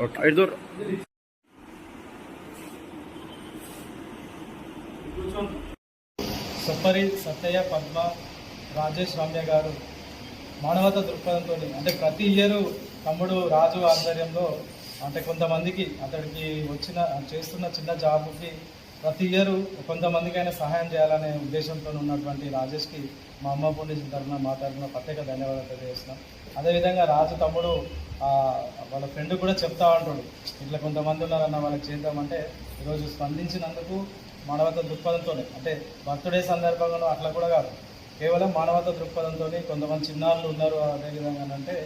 Okay. Suppari Sattaiah Padma Rajesh Ramya గారు మానవత దృక్పథంతో అంటే ప్రతి ఇయర్ తమ్ముడు రాజు ఆధ్వర్యంలో అంటే కొంతమందికి అతడికి వచ్చిన చేస్తున్న చిన్న జాబ్కి ప్రతి ఇయర్ కొంతమందికైనా సహాయం చేయాలనే ఉద్దేశంతో ఉన్నటువంటి రాజేష్కి మా అమ్మ పుణ్యం తరఫున మా తరఫున ప్రత్యేక ధన్యవాదాలు తెలియజేస్తున్నాం. అదేవిధంగా రాజు తమ్ముడు వాళ్ళ ఫ్రెండ్ కూడా చెప్తా ఉంటాడు. ఇట్లా కొంతమంది ఉన్నారన్న వాళ్ళకి చేద్దామంటే ఈరోజు స్పందించినందుకు మానవత దృక్పథంతోనే అంటే బర్త్డే సందర్భంగా అట్లా కూడా కాదు. కేవలం మానవత దృక్పథంతో కొంతమంది చిన్నారులు ఉన్నారు అదేవిధంగా అంటే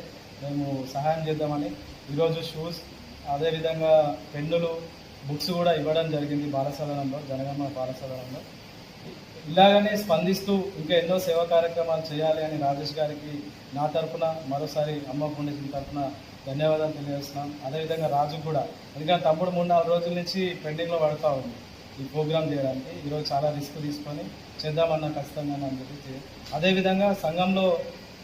మేము సహాయం చేద్దామని ఈరోజు షూస్ అదేవిధంగా పెన్నులు బుక్స్ కూడా ఇవ్వడం జరిగింది బాలసదనంలో జనగమ్మ బాలసదనంలో ఇలాగనే స్పందిస్తూ ఇంకా ఎన్నో సేవా కార్యక్రమాలు చేయాలి అని రాజేష్ గారికి నా తరపున మరోసారి అమ్మ ఫౌండేషన్ తరపున ధన్యవాదాలు తెలియజేస్తున్నాం. అదేవిధంగా రాజు కూడా ఎందుకంటే తమ్ముడు మూడు నాలుగు రోజుల నుంచి పెండింగ్లో పడుతూ ఉంది ఈ ప్రోగ్రామ్ చేయడానికి. ఈరోజు చాలా రిస్క్ తీసుకొని చేద్దామన్నా ఖచ్చితంగా అని చెప్పి అదేవిధంగా సంఘంలో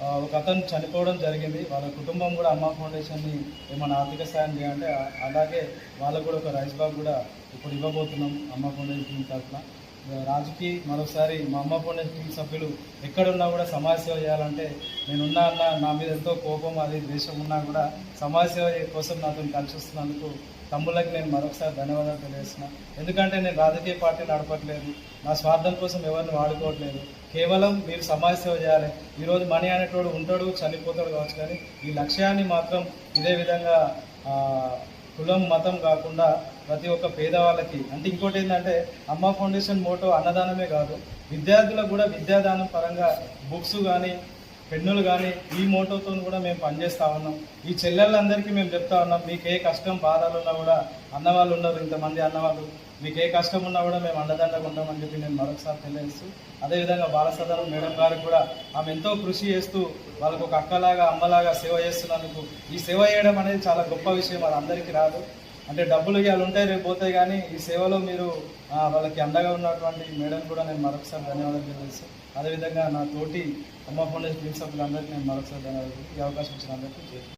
ఒక అతను చనిపోవడం జరిగింది. వాళ్ళ కుటుంబం కూడా అమ్మ ఫౌండేషన్ని ఏమైనా ఆర్థిక సాయం చేయాలంటే అలాగే వాళ్ళకు కూడా ఒక రైస్ బాగ్ కూడా ఇప్పుడు ఇవ్వబోతున్నాం అమ్మ ఫౌండేషన్ తరఫున. రాజుకి మరోసారి మా అమ్మ ఫౌండేషన్ టీం సభ్యులు ఎక్కడున్నా కూడా సమాజ సేవ చేయాలంటే నేనున్నా అన్న నా మీద ఎంతో కోపం అది ద్వేషం ఉన్నా కూడా సమాజ సేవ కోసం నాతో కలిసి వస్తున్నందుకు తమ్ముళ్ళకి నేను మరొకసారి ధన్యవాదాలు తెలియజేస్తున్నా. ఎందుకంటే నేను రాజకీయ పార్టీ నడపట్లేదు నా స్వార్థం కోసం ఎవరిని వాడుకోవట్లేదు. కేవలం మీరు సమాజ సేవ చేయాలి. ఈరోజు మనీ అనేటోడు ఉంటాడు చనిపోతాడు కావచ్చు కానీ ఈ లక్ష్యాన్ని మాత్రం ఇదే విధంగా కులం మతం కాకుండా ప్రతి ఒక్క పేదవాళ్ళకి. అంటే ఇంకోటి ఏంటంటే అమ్మ ఫౌండేషన్ మోటో అన్నదానమే కాదు. విద్యార్థులకు కూడా విద్యాదానం పరంగా బుక్స్ కానీ పెన్నులు కానీ ఈ మోటోతో కూడా మేము పనిచేస్తా ఉన్నాం. ఈ చెల్లెళ్ళందరికీ మేము చెప్తా ఉన్నాం మీకు ఏ కష్టం బాధలు ఉన్నా కూడా అన్నవాళ్ళు ఉన్నారు ఇంతమంది అన్నవాళ్ళు. మీకు ఏ కష్టం ఉన్నా కూడా మేము అండదండగా ఉంటామని చెప్పి నేను మరొకసారి తెలియజేస్తూ అదేవిధంగా బాలసదరం మేడం గారికి కూడా ఆమె ఎంతో కృషి చేస్తూ వాళ్ళకు ఒక అక్కలాగా అమ్మలాగా సేవ చేస్తున్నందుకు ఈ సేవ చేయడం అనేది చాలా గొప్ప విషయం అది అందరికీ రాదు. అంటే డబ్బులు ఇవాళ ఉంటాయి రేపు పోతాయి కానీ ఈ సేవలో మీరు వాళ్ళకి అండగా ఉన్నటువంటి మేడం కూడా నేను మరొకసారి ధన్యవాదాలు తెలియజేస్తాను అదేవిధంగా నా తోటి అమ్మ ఫౌండేషన్ ప్రిన్సిపల్ అందరికీ నేను మరొకసారి ధన్యవాదాలు ఈ అవకాశం ఇచ్చిన అందరికీ